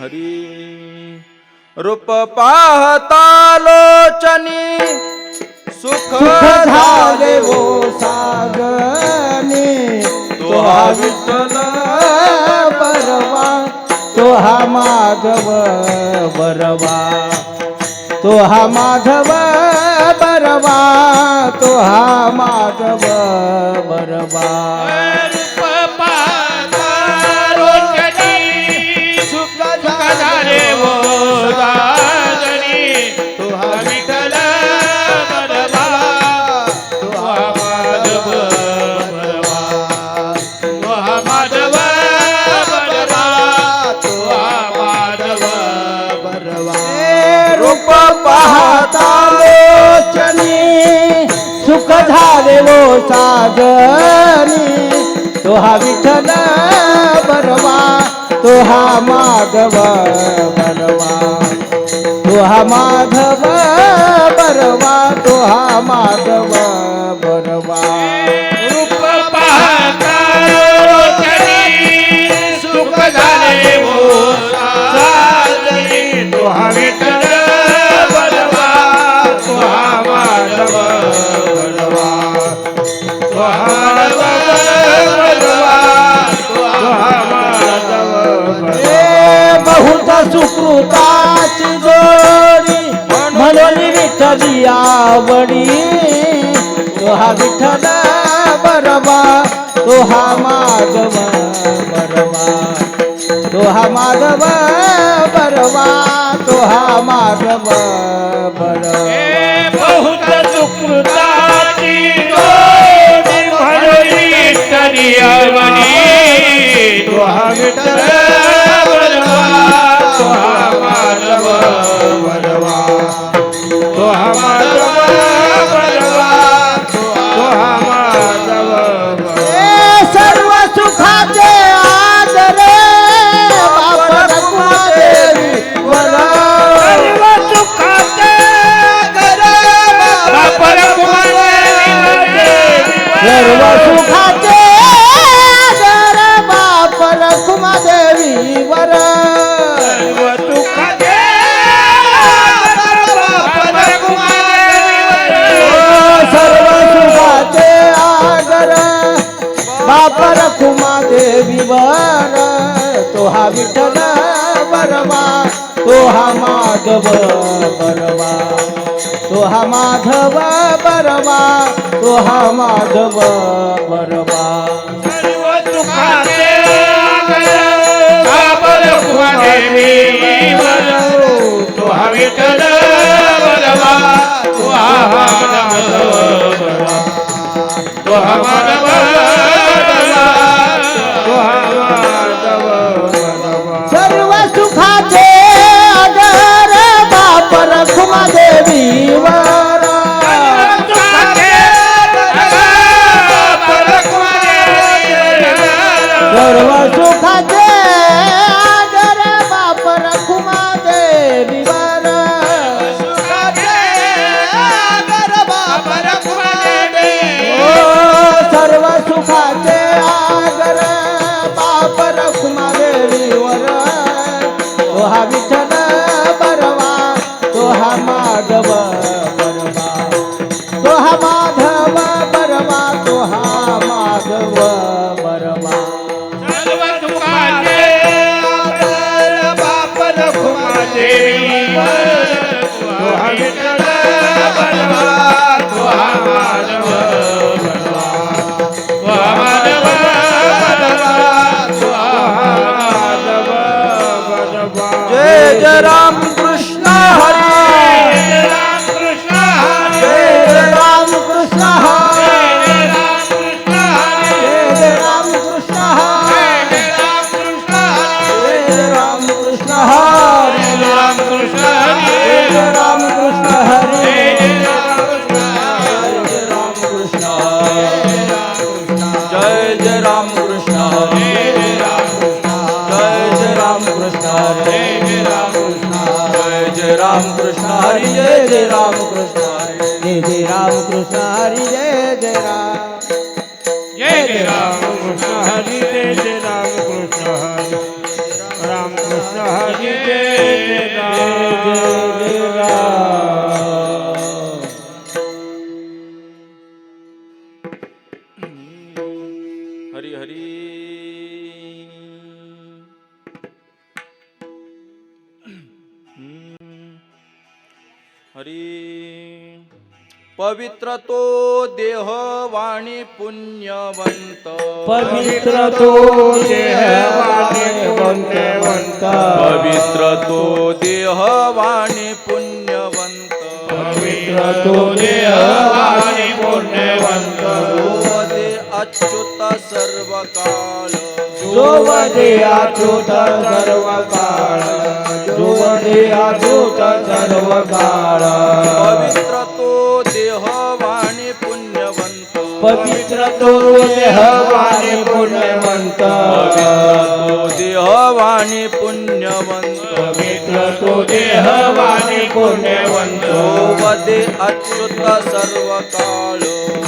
हरी रूप पाहता लोचनी सुख झाले हो सागने तो हा विठ्ठल बरवा तो हा माधव बरवा तो हा माधव बरवा तो हा माधव बरवा सुख झालेलो सागरी तो हा विठ्ठल बरवा तो हा माधव बरवा तो हा माधव बरवा तो हा माधव बरवा विठ्ठल बरवा तो हा माधव बरवा तो हा माधव बरवा तो हा माधव बरवा सर्व सुखाचे तो हा विठ्ठल बलवा तो हा माधव बलवा तो हा माधव सर्व सुखाचे आदर बाप रखुमा देवी वर ओ सर्व सुखाचे आदर बाप रखुमा देवी वर तो हा विठ्ठल जय राम कृष्ण जय जय राम कृष्ण हरी जय जय राम। कृष्ण हरी जय जय राम कृष्ण जय जय राम कृष्ण जय जय राम जय जय राम कृष्ण जय जय राम कृष्ण राम कृष्ण जय जय राम। हरी। पवित्र तो देह वाणी पुण्यवंत। पवित्र तो देह पुण्यवंत। पवित्र तो देह वाणी पुण्यवंत। पवित्र तो देह आणि पुण्यवंत। गोवदे अच्युत सर्व काळ जो वदे अच्युत सर्व काळ वदे सर्व काळ पवित्र तो देह वाणी पुण्यवंत. पवित्र तो देह वाणी पुण्यवंत. पवित्र तो देह वाणी पुण्यवंत. पवित्र तो देह वाणी पुण्यवंत. गोवदे अच्युत सर्व काळ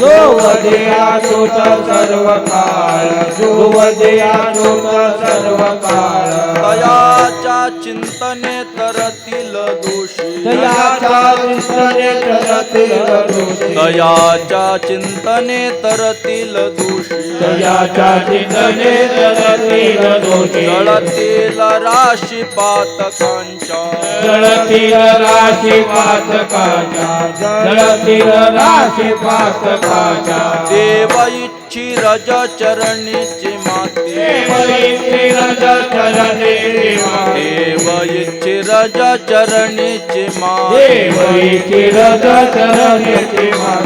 जो वदे अच्युत सर्व काळ जो वदे अच्युत सर्व काळ चिंतने तरतील दोषी. दयाचा चिंतने तरतील दोषी. दयाच्या चिंतने तरतील दोषी. दयाचा चिंतने तरतील दोषी. जळतील राशी पातकांच्या. जळतील राशी पातकाच्या. जळतील राशी पातकाच्या. देव इच्छी रज चरणीची माते. देवैतिरज चरणे देव इच्छी रज चरणीची माते. देवैतिरज चरणे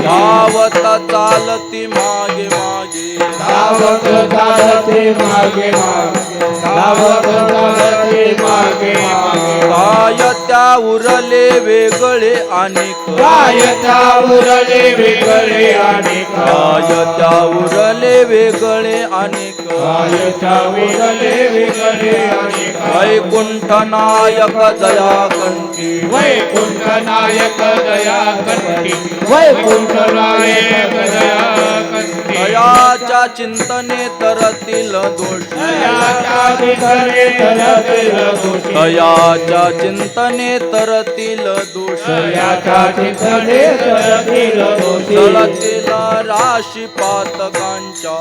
धावत चालती मागे मागे. धावत चालते मागे मागे. धावत चालते मागे मागे. काय त्या उरले वेगळे आणि काय त्या उरले वेगळे आणि काय त्या उरले वेगळे आणि काय त्या उरले वेगळे आणि वैकुंठ नायक दया कंठी। वैकुंठ नायक दया कंठी। वैकुंठ नायक दया कंठी। दयाच्या चिंतने तरतील दोष. दोषी दयाच्या चिंतने तरतील दोषी. जळतील राशी पातकांच्या.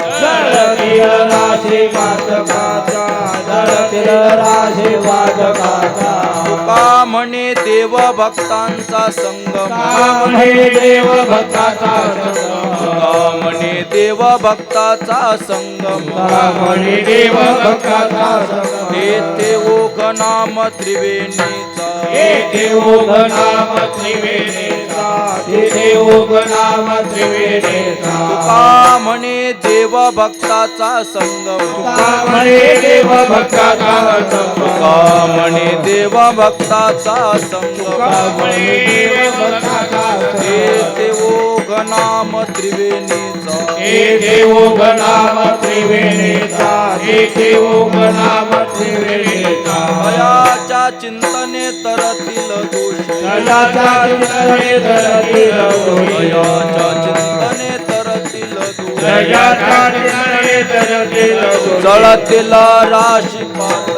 राशी पातकाचा जळतील राशी पातकाचा तुका म्हणे देव भक्तांचा संगम. काम देव भक्ताचा संगम. म्हणे देव भक्ताचा संगम. हे देव भक्ताचा संगम. तेथे ओघ नाम त्रिवेणीचा. तेथे ओघ नाम त्रिवेणीचा. तेथे ओघ नाम त्रिवेणीचा. तुका म्हणे देव भक्ताचा संगम. हे देव भक्ताचा तुका म्हणे देव भक्ताचा संगम. देव भक्ताचा तेथे नाम त्रिवेणीचा. तेथे ओघ नाम त्रिवेणीचा तेथे ओघ नाम त्रिवेणीचा. दयाच्या चिंतने तरतील दोषी दयाचा चिंतने तरतील दोषी दयाच्या चिंतने तरतील दोषी दयाचा चिंतने तरतील दोषी जळतील राशी पातकांच्या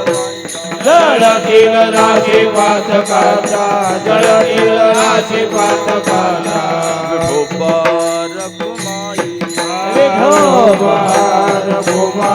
जळतील राशी पातकाचा जळतील राशी पातकाचा. विठोबा रखुमाई विठोबा रघुमा